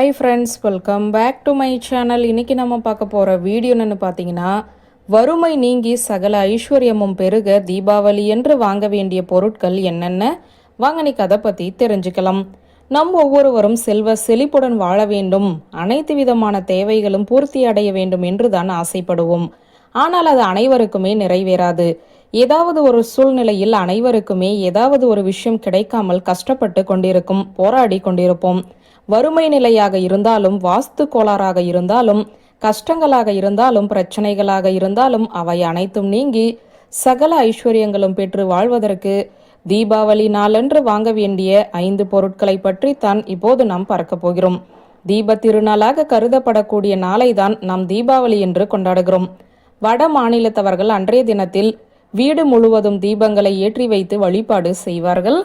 Hi friends welcome back to my channel இன்னைக்கு நம்ம பார்க்க போகிற வீடியோ என்னன்னு பார்த்தீங்கன்னா வறுமை நீங்கி சகல ஐஸ்வர்யமும் பெருக தீபாவளி என்று வாங்க வேண்டிய பொருட்கள் என்னென்ன? வாங்க அதை பற்றி தெரிஞ்சுக்கலாம். நம் ஒவ்வொருவரும் செல்வ செழிப்புடன் வாழ வேண்டும். அனைத்து விதமான தேவைகளும் பூர்த்தி அடைய வேண்டும் என்று தான் ஆசைப்படுவோம். ஆனால் அது அனைவருக்குமே நிறைவேறாது. ஏதாவது ஒரு சூழ்நிலையில் அனைவருக்குமே ஏதாவது ஒரு விஷயம் கிடைக்காமல் கஷ்டப்பட்டு கொண்டிருக்கும் போராடி கொண்டிருப்போம். வறுமை நிலையாக இருந்தாலும் வாஸ்து கோளாறாக இருந்தாலும் கஷ்டங்களாக இருந்தாலும் பிரச்சனைகளாக இருந்தாலும் அவை அனைத்தும் நீங்கி சகல ஐஸ்வர்யங்களும் பெற்று வாழ்வதற்கு தீபாவளி நாளன்று வாங்க வேண்டிய ஐந்து பொருட்களை தான் இப்போது நாம் பார்க்க போகிறோம். தீப திருநாளாக கருதப்படக்கூடிய நாளை தான் நாம் தீபாவளி என்று கொண்டாடுகிறோம். வட மாநிலத்தவர்கள் அன்றைய தினத்தில் வீடு முழுவதும் தீபங்களை ஏற்றி வைத்து வழிபாடு செய்வார்கள்.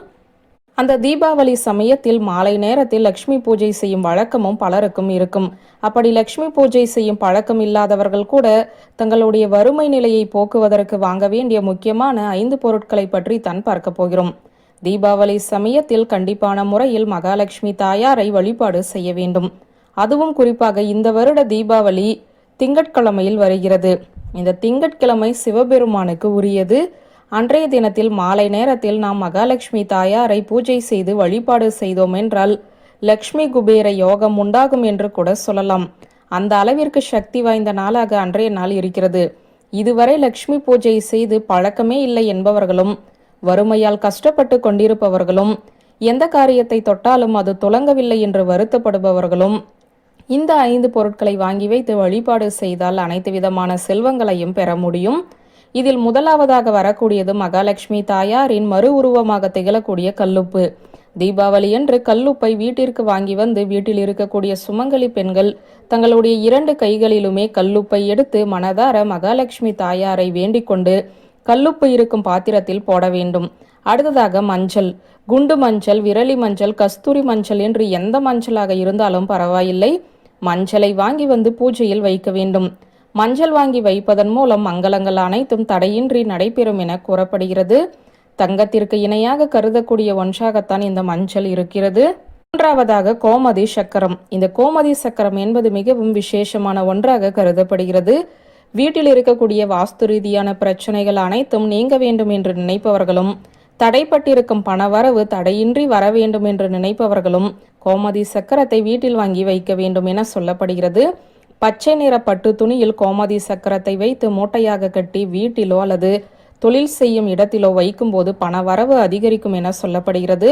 அந்த தீபாவளி சமயத்தில் மாலை நேரத்தில் லக்ஷ்மி பூஜை செய்யும் வழக்கமும் பலருக்கும் இருக்கும். அப்படி லக்ஷ்மி பூஜை செய்யும் பழக்கம் இல்லாதவர்கள் கூட தங்களுடைய வறுமை நிலையை போக்குவதற்கு வாங்க வேண்டிய முக்கியமான ஐந்து பொருட்களை பற்றி தான் பார்க்க போகிறோம். தீபாவளி சமயத்தில் கண்டிப்பான முறையில் மகாலட்சுமி தாயாரை வழிபாடு செய்ய வேண்டும். அதுவும் குறிப்பாக இந்த வருட தீபாவளி திங்கட்கிழமையில் வருகிறது. இந்த திங்கட்கிழமை சிவபெருமானுக்கு உரியது அன்றைய தினத்தில் மாலை நேரத்தில் நாம் மகாலட்சுமி தாயாரை பூஜை செய்து வழிபாடு செய்தோம் என்றால் லக்ஷ்மி குபேர யோகம் உண்டாகும் என்று கூட சொல்லலாம். அந்த அளவிற்கு சக்தி வாய்ந்த நாளாக அன்றைய நாள் இருக்கிறது. இதுவரை லக்ஷ்மி பூஜை செய்து பழக்கமே இல்லை என்பவர்களும் வறுமையால் கஷ்டப்பட்டு கொண்டிருப்பவர்களும் எந்த காரியத்தை தொட்டாலும் அது துலங்கவில்லை என்று வருத்தப்படுபவர்களும் இந்த ஐந்து பொருட்களை வாங்கி வைத்து வழிபாடு செய்தால் அனைத்து விதமான செல்வங்களையும் பெற முடியும். இதில் முதலாவதாக வரக்கூடியது மகாலட்சுமி தாயாரின் மறு உருவமாக திகழக்கூடிய கல்லுப்பு. தீபாவளி என்று கல்லுப்பை வீட்டிற்கு வாங்கி வந்து வீட்டில் இருக்கக்கூடிய சுமங்கலி பெண்கள் தங்களுடைய இரண்டு கைகளிலுமே கல்லுப்பை எடுத்து மனதார மகாலட்சுமி தாயாரை வேண்டிக் கொண்டு கல்லுப்பு இருக்கும் பாத்திரத்தில் போட வேண்டும். அடுத்ததாக மஞ்சள். குண்டு மஞ்சள் விரலி மஞ்சள் கஸ்தூரி மஞ்சள் என்று எந்த மஞ்சளாக இருந்தாலும் பரவாயில்லை. மஞ்சளை வாங்கி வந்து பூஜையில் வைக்க வேண்டும். மஞ்சள் வாங்கி வைப்பதன் மூலம் மங்களங்கள் அனைத்தும் தடையின்றி நடைபெறும் என கூறப்படுகிறது. தங்கத்திற்கு இணையாக கருதக்கூடிய ஒன்றாகத்தான் இந்த மஞ்சள் இருக்கிறது. மூன்றாவதாக கோமதி சக்கரம். இந்த கோமதி சக்கரம் என்பது மிகவும் விசேஷமான ஒன்றாக கருதப்படுகிறது. வீட்டில் இருக்கக்கூடிய வாஸ்து ரீதியான பிரச்சனைகள் அனைத்தும் நீங்க வேண்டும் என்று நினைப்பவர்களும் தடைப்பட்டிருக்கும் பணவரவு தடையின்றி வர வேண்டும் என்று நினைப்பவர்களும் கோமதி சக்கரத்தை வீட்டில் வாங்கி வைக்க வேண்டும் என சொல்லப்படுகிறது. பச்சை நிற பட்டு துணியில் கோமதி சக்கரத்தை வைத்து மூட்டையாக கட்டி வீட்டிலோ அல்லது தொழில் செய்யும் இடத்திலோ வைக்கும்போது பணவரவு அதிகரிக்கும் என சொல்லப்படுகிறது.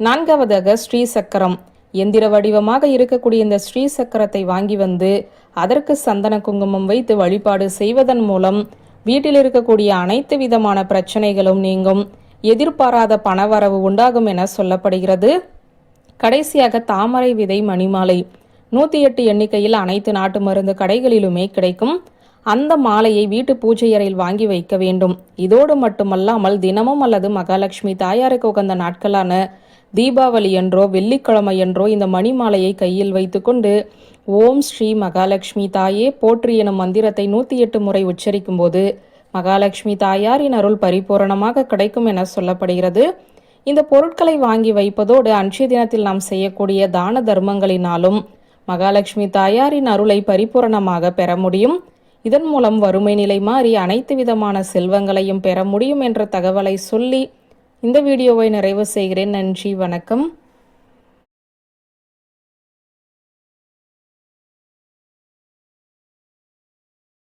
நான்காவதாக ஸ்ரீ சக்கரம். எந்திர வடிவமாக இருக்கக்கூடிய இந்த ஸ்ரீ சக்கரத்தை வாங்கி வந்து அதற்கு சந்தன குங்குமம் வைத்து வழிபாடு செய்வதன் மூலம் வீட்டில் இருக்கக்கூடிய அனைத்து விதமான பிரச்சனைகளும் நீங்கும். எதிர்பாராத பணவரவு உண்டாகும் என சொல்லப்படுகிறது. கடைசியாக தாமரை விதை மணிமாலை. நூற்றி எட்டு எண்ணிக்கையில் அனைத்து நாட்டு மருந்து கடைகளிலுமே கிடைக்கும். அந்த மாலையை வீட்டு பூஜை அறையில் வாங்கி வைக்க வேண்டும். இதோடு மட்டுமல்லாமல் தினமும் அல்லது மகாலட்சுமி தாயாருக்கு உகந்த நாட்களான தீபாவளி என்றோ வெள்ளிக்கிழமை என்றோ இந்த மணி மாலையை கையில் வைத்துக்கொண்டு ஓம் ஸ்ரீ மகாலட்சுமி தாயே போற்றி எனும் மந்திரத்தை நூற்றி எட்டு முறை உச்சரிக்கும் போது மகாலட்சுமி தாயாரின் அருள் பரிபூரணமாக கிடைக்கும் என சொல்லப்படுகிறது. இந்த பொருட்களை வாங்கி வைப்பதோடு அன்றைய தினத்தில் நாம் செய்யக்கூடிய தான தர்மங்களினாலும் மகாலட்சுமி தாயாரின் அருளை பரிபூரணமாக பெற முடியும். இதன் மூலம் வறுமை நிலை மாறி அனைத்து விதமான செல்வங்களையும் பெற முடியும் என்ற தகவலை சொல்லி இந்த வீடியோவை நிறைவு செய்கிறேன். நன்றி வணக்கம்.